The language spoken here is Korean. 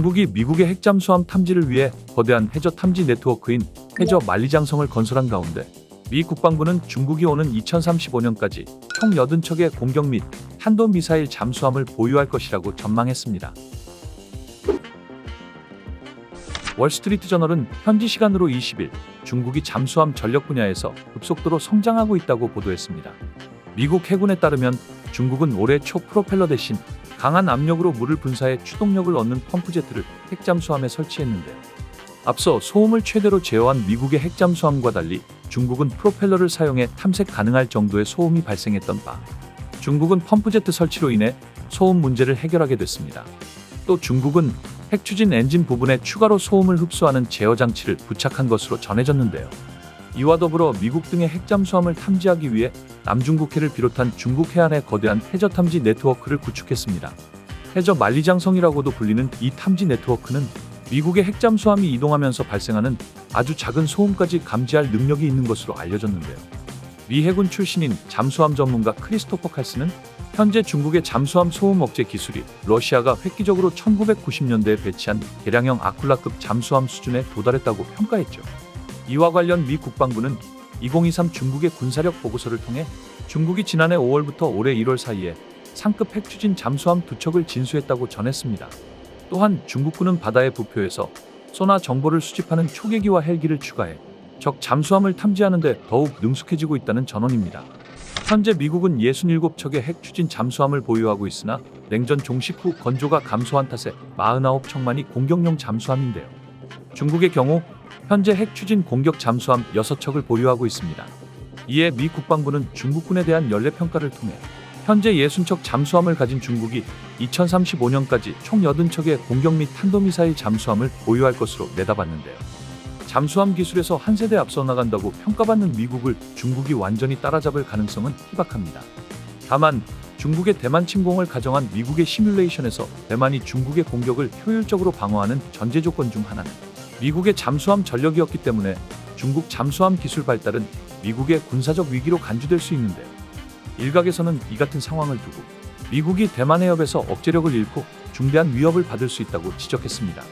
중국이 미국의 핵잠수함 탐지를 위해 거대한 해저 탐지 네트워크인 해저 만리장성을 건설한 가운데 미 국방부는 중국이 오는 2035년까지 총 80척의 공격 및 탄도미사일 잠수함을 보유할 것이라고 전망했습니다. 월스트리트 저널은 현지 시간으로 20일 중국이 잠수함 전력 분야에서 급속도로 성장하고 있다고 보도했습니다. 미국 해군에 따르면 중국은 올해 초 프로펠러 대신 강한 압력으로 물을 분사해 추동력을 얻는 펌프제트를 핵잠수함에 설치했는데 앞서 소음을 최대로 제어한 미국의 핵잠수함과 달리 중국은 프로펠러를 사용해 탐색 가능할 정도의 소음이 발생했던 바 중국은 펌프제트 설치로 인해 소음 문제를 해결하게 됐습니다. 또 중국은 핵 추진 엔진 부분에 추가로 소음을 흡수하는 제어 장치를 부착한 것으로 전해졌는데요. 이와 더불어 미국 등의 핵잠수함을 탐지하기 위해 남중국해를 비롯한 중국 해안에 거대한 해저 탐지 네트워크를 구축했습니다. 해저 만리장성이라고도 불리는 이 탐지 네트워크는 미국의 핵잠수함이 이동하면서 발생하는 아주 작은 소음까지 감지할 능력이 있는 것으로 알려졌는데요. 미 해군 출신인 잠수함 전문가 크리스토퍼 칼스는 현재 중국의 잠수함 소음 억제 기술이 러시아가 획기적으로 1990년대에 배치한 개량형 아쿨라급 잠수함 수준에 도달했다고 평가했죠. 이와 관련 미 국방부는 2023 중국의 군사력 보고서를 통해 중국이 지난해 5월부터 올해 1월 사이에 상급 핵추진 잠수함 두 척을 진수했다고 전했습니다. 또한 중국군은 바다의 부표에서 소나 정보를 수집하는 초계기와 헬기를 추가해 적 잠수함을 탐지하는 데 더욱 능숙해지고 있다는 전언입니다. 현재 미국은 67척의 핵 추진 잠수함을 보유하고 있으나 냉전 종식 후 건조가 감소한 탓에 49척만이 공격용 잠수함인데요. 중국의 경우 현재 핵 추진 공격 잠수함 6척을 보유하고 있습니다. 이에 미 국방부는 중국군에 대한 연례 평가를 통해 현재 60척 잠수함을 가진 중국이 2035년까지 총 80척의 공격 및 탄도미사일 잠수함을 보유할 것으로 내다봤는데요. 잠수함 기술에서 한 세대 앞서 나간다고 평가받는 미국을 중국이 완전히 따라잡을 가능성은 희박합니다. 다만 중국의 대만 침공을 가정한 미국의 시뮬레이션에서 대만이 중국의 공격을 효율적으로 방어하는 전제 조건 중 하나는 미국의 잠수함 전력이었기 때문에 중국 잠수함 기술 발달은 미국의 군사적 위기로 간주될 수 있는데요. 일각에서는 이 같은 상황을 두고 미국이 대만 해협에서 억제력을 잃고 중대한 위협을 받을 수 있다고 지적했습니다.